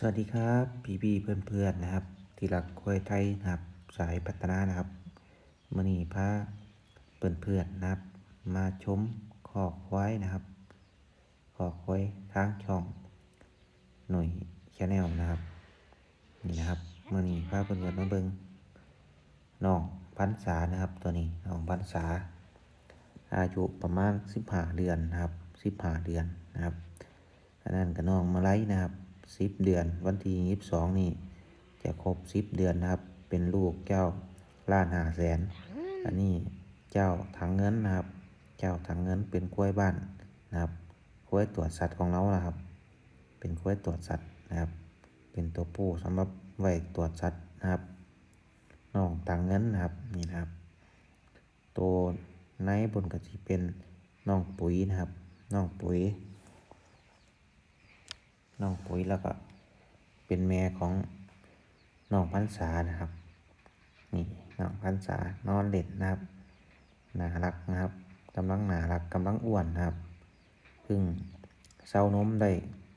สวัสดีครับพี่พี่เพื่อนเพื่อนนะครับ ที่รักควยไทยนะครับ สายพัฒนานะครับมือนีพาเพื่อนเพื่อนนะครับ มาชมคอกควายนะครับคอกควายทางช่องหน่วยแชาแนลนะครับ นี่นะครับมื่อนี้พาเพื่อนเพื่อนมาเบิงน้องพันษานะครับ ตัวนี้น้องพันษา อายุประมาณสิบห้าเดือนนะครับสิบห้าเดือนนะครับอันนั้นก็น้องมาไลนะครับ สิบเดือน วันที่ยี่สิบสองนี่จะครบสิบเดือนนะครับ เป็นลูกเจ้าล้านหาแสน อันนี้เจ้าถังเงินนะครับ เจ้าถังเงินเป็นกล้วยบ้านนะครับกล้วยตรวจสัตว์ของเรานะครับ เป็นกล้วยตรวจสัตว์นะครับ เป็นตัวผู้สำหรับไว้ตรวจสัตว์นะครับน้องถังเงินนะครับนี่นะครับ ตัวในบนกระทิเป็นน้องปุ๋ยนะครับน้องปุ๋ย น้องปุ๋ยแล้วก็เป็นแม่ของน้องพันษานะครับ นี่น้องพันษานอนเล่นนะครับน่ารักนะครับกำลังน่ารักกำลังอ้วนนะครับเพิ่งเศร้านมได้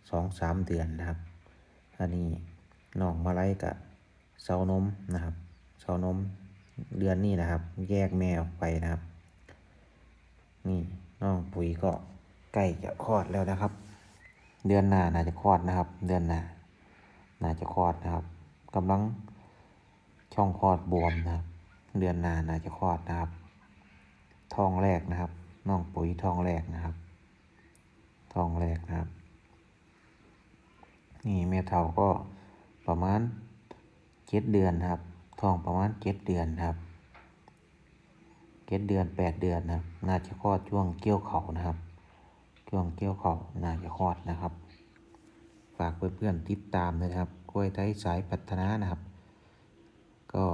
สองสามเดือนนะครับอันนี้น้องมาไล่กับเศร้านมนะครับเศร้านมเดือนนี้นะครับ แยกแม่ออกไปนะครับ นี่น้องปุ๋ยก็ใกล้จะคลอดแล้วนะครับ เดือนหน้าน่าจะคลอดนะครับ เดือนหน้าน่าจะคลอดนะครับกำลังช่องคลอดบวมนะครับ เดือนหน้าน่าจะคลอดนะครับท้องแรกนะครับน้องปุ๋ยท้องแรกนะครับท้องแรกนะครับ นี่แม่เฒ่าก็ประมาณเจ็ดเดือนนะครับท้องประมาณเจ็ดเดือนนะครับเจ็ดเดือนแปดเดือนนะครับ น่าจะคลอดช่วงเกี่ยวเขานะครับ ช่วงเกี่ยวเขานาจะคอดนะครับ ฝากเพื่อนๆติดตามด้วยนะครับกล้วยไทยสายพัฒนานะครับ ก็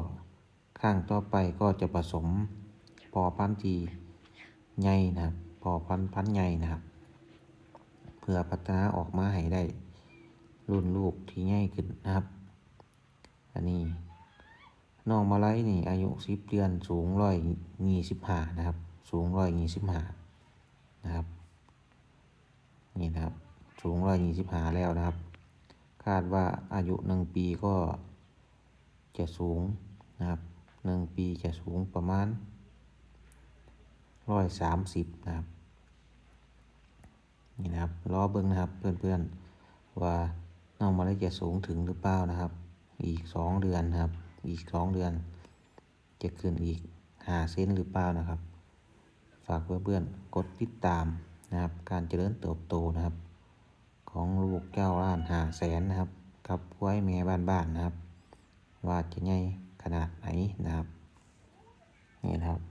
ข้างต่อไปก็จะผสมพอพันธุ์ทีใหญ่นะครับพอพันธุ์พันธุ์ใหญ่นะครับ เพื่อพัฒนาออกมาให้ได้ รุ่นลูกที่ใหญ่ขึ้นนะครับ อันนี้น้องมาไลนี่อายุสิบเดือนสูงร้อยยี่สิบห้านะครับ สูงร้อยยี่สิบห้านะครับ นี่นะครับสูงร้อยยี่สิบห้าแล้วนะครับ คาดว่าอายุหนึ่งปีก็จะสูงนะครับหนึ่งปีจะสูงประมาณร้อยสามสิบนะครับ นี่นะครับล้อเบิ้งนะครับเพื่อนๆว่าน้องมาได้จะสูงถึงหรือเปล่านะครับ อีกสองเดือนนะครับ อีกสองเดือน จะขึ้นอีกห้าเซนหรือเปล่านะครับ ฝากเพื่อนๆกดติดตาม นะครับ การเจริญเติบโตนะครับ ของลูกเจ้าล้านหาแสนนะครับ กับกล้วยแม่บ้านๆนะครับ ว่าจะใหญ่ขนาดไหนนะครับนี่นะครับ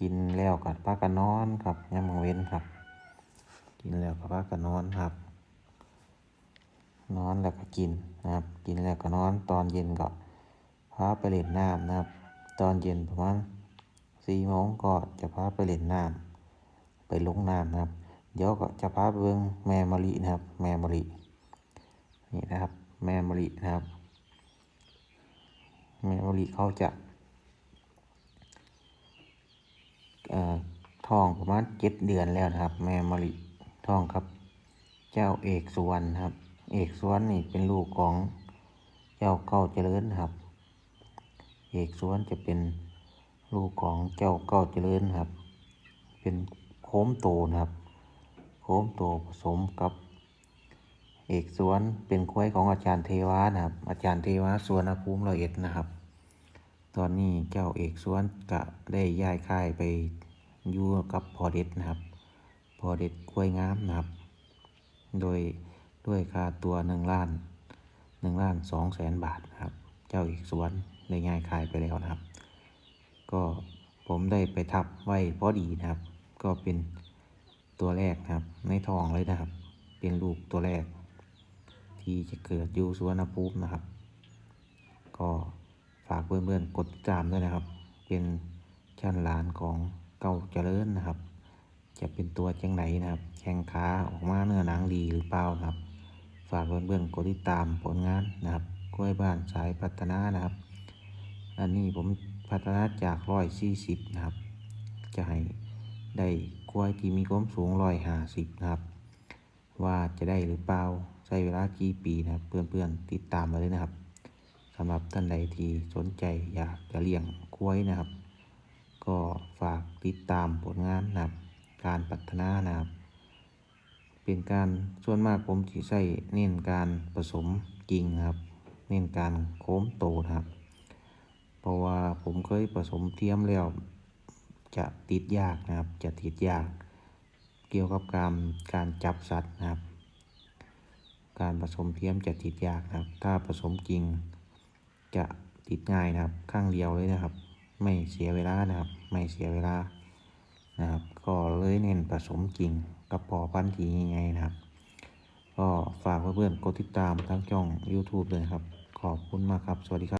กินแล้วกัดป้ากันนอนครับยามมื้อเว้นครับ กินแล้วกับป้ากันนอนครับนอนแล้วก็กินนะครับ กินแล้วก็นอนตอนเย็นก็พาไปเล่นน้ำนะครับ ตอนเย็นประมาณสี่โมงก็จะพาไปเล่นน้ำไปลงน้ำนะครับ ดี๋ยวก็จะพาไปเบิ่งแม่มะลินะครับ แม่มะลินี่นะครับ แม่มะลินะครับ แม่มะลิเขาจะท้องประมาณเจ็ดเดือนแล้วนะครับ แม่มะลิท้องครับ เจ้าเอกสุวรรณครับ เอกสุวรรณนี่เป็นลูกของเจ้าเก้าเจริญครับ เอกสุวรรณจะเป็นลูกของเจ้าเก้าเจริญครับ เป็นโค้มโตนะครับ มโตผสมกับเอกสวนเป็นควายของอาจารย์เทวานะครับ อาจารย์เทวาสวนภูมิร้อยเอ็ดนะครับ ตอนนี้เจ้าเอกสวนก็ได้ย้ายค่ายไปอยู่กับพอเด็ดนะครับ พอเด็ดกล้วยงามนะครับ โดยด้วยค่าตัวหนึ่งล้านหนึ่งล้านสองแสนบาทนะครับ เจ้าเอกสวนได้ย้ายค่ายไปแล้วนะครับ ก็ผมได้ไปทับไว้พอดีนะครับ ก็เป็น ตัวแรกครับ ในทองเลยนะครับ เป็นลูกตัวแรก ที่จะเกิดอยู่สุวรรณภูมินะครับ ก็ฝากเพื่อนๆกดติดตามด้วยนะครับ เป็นชั้นหลานของเก่าเจริญนะครับ จะเป็นตัวจังไหนนะครับ แข้งขาออกมาเนื้อหนังดีหรือเปล่านะครับ ฝากเพื่อนๆกดติดตามผลงานนะครับกล้วยบ้านสายพัฒนานะครับ อันนี้ผมพัฒนาจากร้อยสี่สิบนะครับ จะให้ ได้กล้วยที่มีความสูงร้อยห้าสิบนะครับ ว่าจะได้หรือเปล่าใช้เวลากี่ปีนะครับ เพื่อนๆติดตามมาเลยนะครับสำหรับท่านใดที่สนใจอยากจะเลี้ยงควยนะครับ ก็ฝากติดตามผลงานนะครับ การพัฒนานะครับ เป็นการส่วนมากผมสิใช้เน้นการผสมจริงครับ เน้นการโค้มโตนะครับ เพราะว่าผมเคยผสมเทียมแล้ว จะติดยากนะครับ จะติดยาก เกี่ยวกับการการจับสัตว์นะครับ การผสมเทียมจะติดยากนะครับ ถ้าผสมจริงจะติดง่ายนะครับ ข้างเดียวเลยนะครับ ไม่เสียเวลานะครับ ไม่เสียเวลานะครับ ก็เลยเน้นผสมจริงกับพอพันธุ์ที่ใหญ่ๆนะครับ ก็ฝากเพื่อนๆกดติดตามทั้งช่อง YouTube เลยครับ ขอบคุณมากครับ สวัสดีครับ